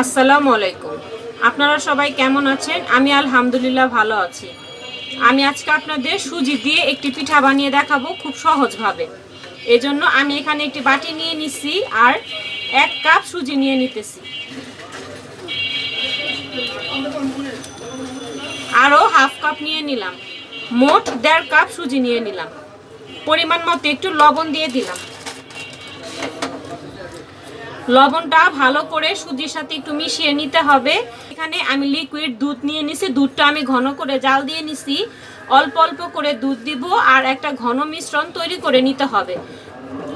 আসসালামু আলাইকুম। আপনারা সবাই কেমন আছেন? আমি আলহামদুলিল্লাহ ভালো আছি। আমি আজকে আপনাদের সুজি দিয়ে একটি পিঠা বানিয়ে দেখাবো খুব সহজভাবে। এজন্য আমি এখানে একটি বাটি নিয়ে নিচ্ছি আর এক কাপ সুজি নিয়ে নিতেছি। আরও হাফ কাপ নিয়ে নিলাম। মোট দেড় কাপ সুজি নিয়ে নিলাম। পরিমাণ মতো একটু লবণ দিয়ে দিলাম। লবণটা ভালো করে সুজির সাথে একটু মিশিয়ে নিতে হবে। এখানে আমি লিকুইড দুধ নিয়ে নিছি। দুধটা আমি ঘন করে জাল দিয়ে নিছি। অল্প অল্প করে দুধ দিব আর একটা ঘন মিশ্রণ তৈরি করে নিতে হবে।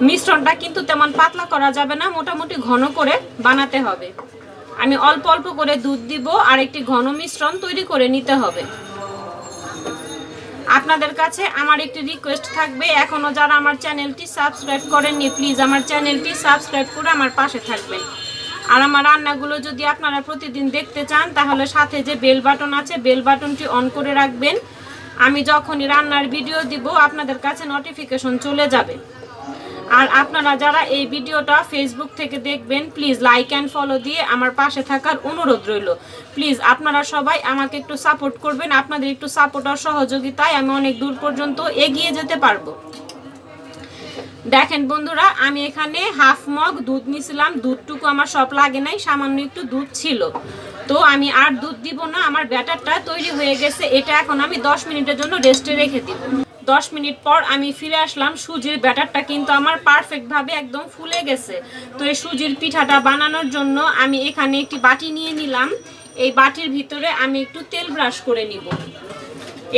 মিশ্রণটা কিন্তু তেমন পাতলা করা যাবে না, মোটামুটি ঘন করে বানাতে হবে। আমি অল্প অল্প করে দুধ দিব আর একটি ঘন মিশ্রণ তৈরি করে নিতে হবে। আপনাদের কাছে আমার একটি রিকোয়েস্ট থাকবে। এখনও যারা আমার চ্যানেলটি সাবস্ক্রাইব করেননি প্লিজ আমার চ্যানেলটি সাবস্ক্রাইব করে আমার পাশে থাকবেন। আর আমার রান্নাগুলো যদি আপনারা প্রতিদিন দেখতে চান, তাহলে সাথে যে বেল বাটন আছে বেল বাটনটি অন করে রাখবেন। আমি যখনই রান্নার ভিডিও দিব, আপনাদের কাছে নোটিফিকেশন চলে যাবে। আর আপনারা যারা এই ভিডিওটা ফেসবুক থেকে দেখবেন প্লিজ লাইক অ্যান্ড ফলো দিয়ে আমার পাশে থাকার অনুরোধ রইল। প্লিজ আপনারা সবাই আমাকে একটু সাপোর্ট করবেন। আপনাদের একটু সাপোর্ট আর সহযোগিতায় আমি অনেক দূর পর্যন্ত এগিয়ে যেতে পারব। দেখেন বন্ধুরা, আমি এখানে হাফ মগ দুধ নিছিলাম। দুধটুকু আমার সব লাগে নাই, সামান্য একটু দুধ ছিল। তো আমি আর দুধ দিব না, আমার ব্যাটারটা তৈরি হয়ে গেছে। এটা এখন আমি দশ মিনিটের জন্য রেস্টে রেখে দিব। দশ মিনিট পর আমি ফিরে আসলাম, সুজির ব্যাটারটা কিন্তু আমার পারফেক্টভাবে একদম ফুলে গেছে। তো এই সুজির পিঠাটা বানানোর জন্য আমি এখানে একটি বাটি নিয়ে নিলাম। এই বাটির ভিতরে আমি একটু তেল ব্রাশ করে নিব।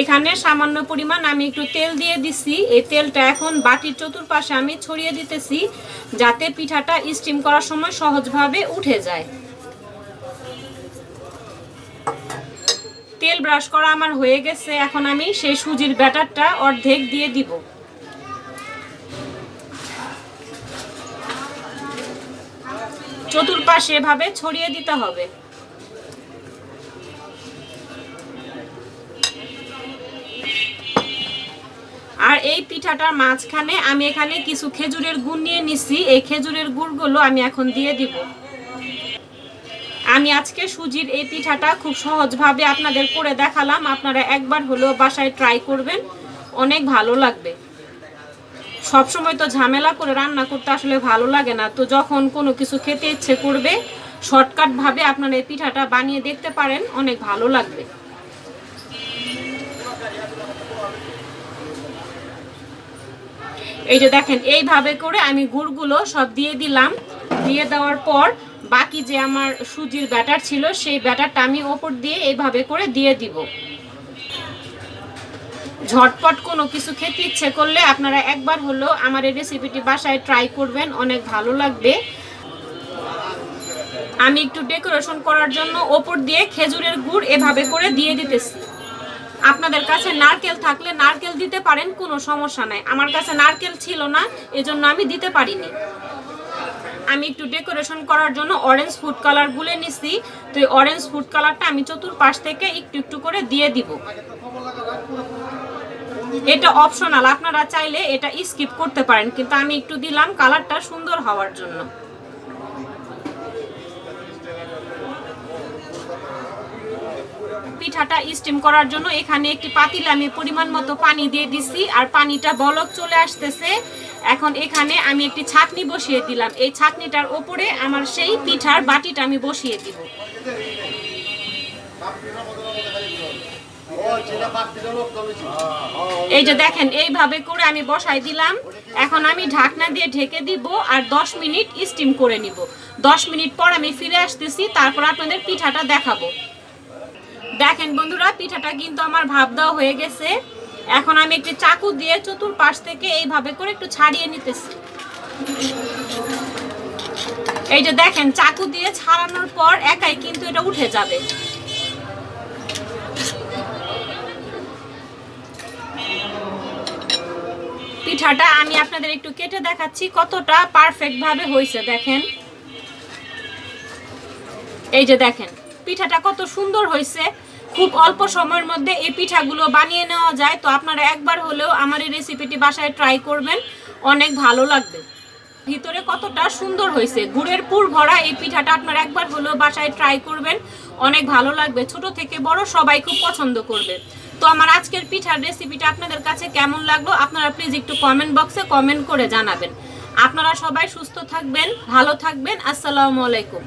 এখানে সামান্য পরিমাণ আমি একটু তেল দিয়ে দিছি। এই তেলটা এখন বাটির চতুর্পাশে আমি ছড়িয়ে দিতেছি যাতে পিঠাটা স্টিম করার সময় সহজভাবে উঠে যায়। তেল ব্রাশ করা আমার হয়ে গেছে, এখন আমি সেই সুজির ব্যাটারটা অর্ধেক দিয়ে দিব। চতুর্পাশে এভাবে ছড়িয়ে দিতে হবে। আর এই পিঠাটার মাঝখানে আমি এখানে কিছু খেজুরের গুড় নিয়ে নিছি, এই খেজুরের গুড়গুলো আমি এখন দিয়ে দিব। আমি আজকে সুজির এই পিঠাটা খুব সহজভাবে আপনাদের করে দেখালাম। আপনারা একবার হলেও বাসায় ট্রাই করবেন। অনেক ভালো লাগবে। সবসময় তো ঝামেলা করে রান্না করতে আসলে ভালো লাগে না। তো যখন কোনো কিছু খেতে ইচ্ছে করবে শর্টকাটভাবে আপনারা এই পিঠাটা বানিয়ে দেখতে পারেন। অনেক ভালো লাগবে। এই যে দেখেন, এইভাবে করে আমি গুড়গুলো সব দিয়ে দিলাম। দিয়ে দেওয়ার পর বাকি যে আমার সুজির ব্যাটার ছিল, সেই ব্যাটারটা আমি ওপর দিয়ে এইভাবে করে দিয়ে দিব। ঝটপট কোনো কিছু খেতে ইচ্ছে করলে আপনারা একবার হলেও আমার এই রেসিপিটি বাসায় ট্রাই করবেন, অনেক ভালো লাগবে। আমি একটু ডেকোরেশন করার জন্য ওপর দিয়ে খেজুরের গুড় এভাবে করে দিয়ে দিতেছি। আপনাদের কাছে নারকেল থাকলে নারকেল দিতে পারেন, কোনো সমস্যা নাই। আমার কাছে নারকেল ছিল না, এজন্য আমি দিতে পারিনি। আমি একটু ডেকোরেশন করার জন্য অরেঞ্জ ফুড কালার গুলে নিছি। তো এই অরেঞ্জ ফুড কালারটা আমি চতুর্পাশ থেকে একটু একটু করে দিয়ে দিব। এটা অপশনাল আপনারা চাইলে এটা স্কিপ করতে পারেন, কিন্তু আমি একটু দিলাম কালারটা সুন্দর হওয়ার জন্য। পিঠাটা স্টিম করার জন্য এখানে একটি পাতিলে আমি পরিমাণ মতো পানি দিয়ে দিছি আর পানিটা বলক চলে আসতেছে। এখন এখানে আমি একটি ছাকনি বসিয়ে দিলাম। এই ছাকনিটার ওপরে আমার সেই পিঠার বাটিটা আমি বসিয়ে দিব। এই যে দেখেন, এইভাবে করে আমি বসাই দিলাম। এখন আমি ঢাকনা দিয়ে ঢেকে দিব আর 10 মিনিট স্টিম করে নিব। 10 মিনিট পর আমি ফিরে আসতেছি, তারপর আপনাদের পিঠাটা দেখাবো। দেখেন বন্ধুরা, পিঠাটা কিন্তু আমার ভাব দেওয়া হয়ে গেছে। এখন আমি একটি চাকু দিয়ে চতুর্পাশ থেকে এইভাবে করে একটু ছাড়িয়ে নিতেছি। এই যে দেখেন, চাকু দিয়ে ছাড়ানোর পর একাই কিন্তু এটা উঠে যাবে। পিঠাটা আমি আপনাদের একটু কেটে দেখাচ্ছি কতটা পারফেক্ট ভাবে হয়েছে, দেখেন। এই যে দেখেন, পিঠাটা কত সুন্দর হয়েছে। খুব অল্প সময়ের মধ্যে এই পিঠাগুলো বানিয়ে নেওয়া যায়। তো আপনারা একবার হলেও আমার এই রেসিপিটি বাসায় ট্রাই করবেন। অনেক ভালো লাগবে। ভিতরে কতটা সুন্দর হয়েছে। গুড়ের পুর ভরা এই পিঠাটা আপনারা একবার হলেও বাসায় ট্রাই করবেন। অনেক ভালো লাগবে। ছোট থেকে বড় সবাই খুব পছন্দ করবে। তো আমার আজকের পিঠার রেসিপিটা আপনাদের কাছে কেমন লাগল? আপনারা প্লিজ একটু কমেন্ট বক্সে কমেন্ট করে জানাবেন। আপনারা সবাই সুস্থ থাকবেন, ভালো থাকবেন। আসসালামু আলাইকুম।